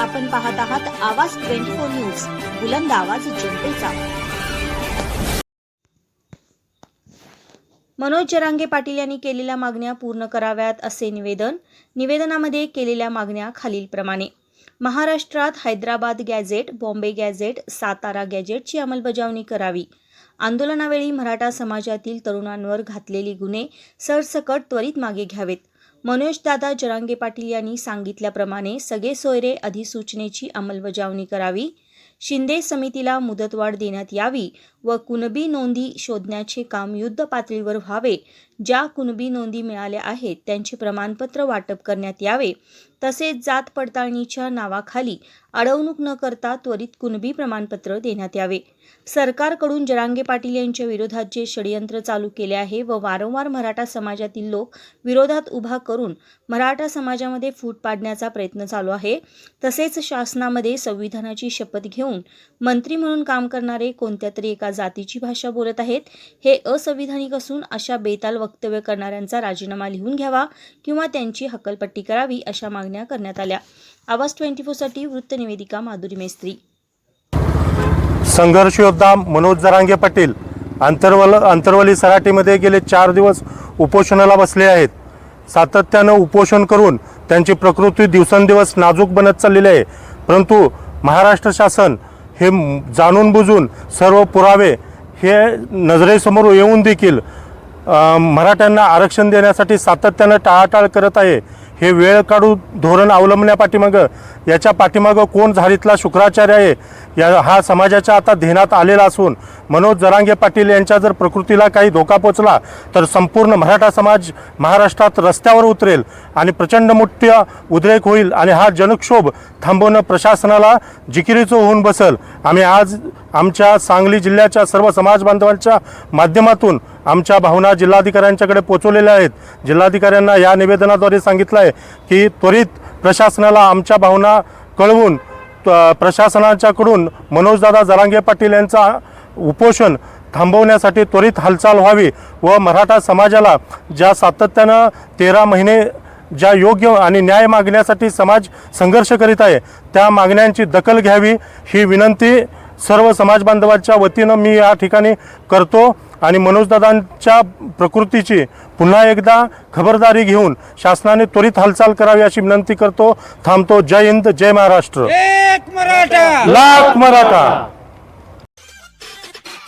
आपण पाहत आहात आवाज ट्वेंटी फोर न्यूज बुलंद आवाज जनतेचा. मनोज जरांगे पाटील यांनी केलेल्या मागण्या पूर्ण कराव्यात असे निवेदन निवेदनामध्ये केलेल्या मागण्या खालीलप्रमाणे. महाराष्ट्रात हैदराबाद गॅझेट बॉम्बे गॅझेट सातारा गॅझेटची अंमलबजावणी करावी. आंदोलनावेळी मराठा समाजातील तरुणांवर घातलेली गुन्हे सरसकट त्वरित मागे घ्यावेत. मनोजदादा जरांगे पाटील यांनी सांगितल्याप्रमाणे सगळे सोयरे अधिसूचनेची अंमलबजावणी करावी. शिंदे समितीला मुदतवाढ देण्यात यावी व कुणबी नोंदी शोधण्याचे काम युद्ध पातळीवर व्हावे ज्या कुणबी नोंदी मिळाल्या आहेत त्यांचे प्रमाणपत्र वाटप करण्यात यावे. तसेच जात पडताळणीच्या नावाखाली अडवणूक न करता त्वरित कुणबी प्रमाणपत्र देण्यात यावे. सरकारकडून जरांगे पाटील यांच्या विरोधात जे षडयंत्र चालू केले आहे व वारंवार मराठा समाजातील लोक विरोधात उभा करून मराठा समाजामध्ये फूट पाडण्याचा प्रयत्न चालू आहे तसेच शासनामध्ये संविधानाची शपथ घेऊन मंत्री म्हणून काम करणारे कोणत्या तरी एका जातीची भाषा बोलत आहेत. हे असंविधानिक असून अशा बेताल वक्तव्य करणाऱ्यांचा राजीनामा लिहून घ्यावा किंवा त्यांची हकलपट्टी करावी अशा मागण्या करण्यात आल्या. आवाज ट्वेंटी फोरसाठी वृत्तनिवेदिका माधुरी मेस्त्री. संघर्ष योद्धा मनोज जरांगे पाटील अंतर्वल अंतर्वली सराटीमध्ये गेले चार दिवस उपोषणाला बसले आहेत. सातत्यानं उपोषण करून त्यांची प्रकृती दिवसेंदिवस नाजूक बनत चाललेली आहे. परंतु महाराष्ट्र शासन हे जाणून बुजून सर्व पुरावे हे नजरेसमोर येऊन देखील मराठ्यांना आरक्षण देण्यासाठी सातत्यानं टाळाटाळ करत आहे. हे वेळ काढू धोरण अवलंबण्यापाठीमागं याच्या पाठीमागं कोण झाडीतला शुक्राचार्य आहे? या हा समाजाच्या आता ध्येनात आलेला असून मनोज जरांगे पाटील यांच्या जर प्रकृतीला काही धोका पोचला तर संपूर्ण मराठा समाज महाराष्ट्रात रस्त्यावर उतरेल आणि प्रचंड मोठ्या उद्रेक होईल आणि हा जनक्षोभ थांबवणं प्रशासनाला जिकिरीचं होऊन बसल. आम्ही आज आमच्या सांगली जिल्ह्याच्या सर्व समाज बांधवांच्या माध्यमातून आमच्या भावना जिल्हाधिकाऱ्यांच्याकडे पोचवलेल्या आहेत. जिल्हाधिकाऱ्यांना या निवेदनाद्वारे सांगितलं आहे की त्वरित प्रशासनाला आमच्या भावना कळवून त- प्रशासनाच्याकडून मनोजदादा जरांगे पाटील यांचा उपोषण थांबवण्यासाठी त्वरित हालचाल व्हावी व मराठा समाजाला ज्या सातत्यानं तेरा महिने ज्या योग्य आणि न्याय मागण्यासाठी समाज संघर्ष करीत आहे त्या मागण्यांची दखल घ्यावी ही विनंती सर्व समाज बांधवांच्या वतीनं मी या ठिकाणी करतो आणि मनोजदादांच्या प्रकृतीची पुन्हा एकदा खबरदारी घेऊन शासनाने त्वरित हालचाल करावी अशी विनंती करतो. थांबतो. जय हिंद जय महाराष्ट्र. एक मराठा! लाख मराठा!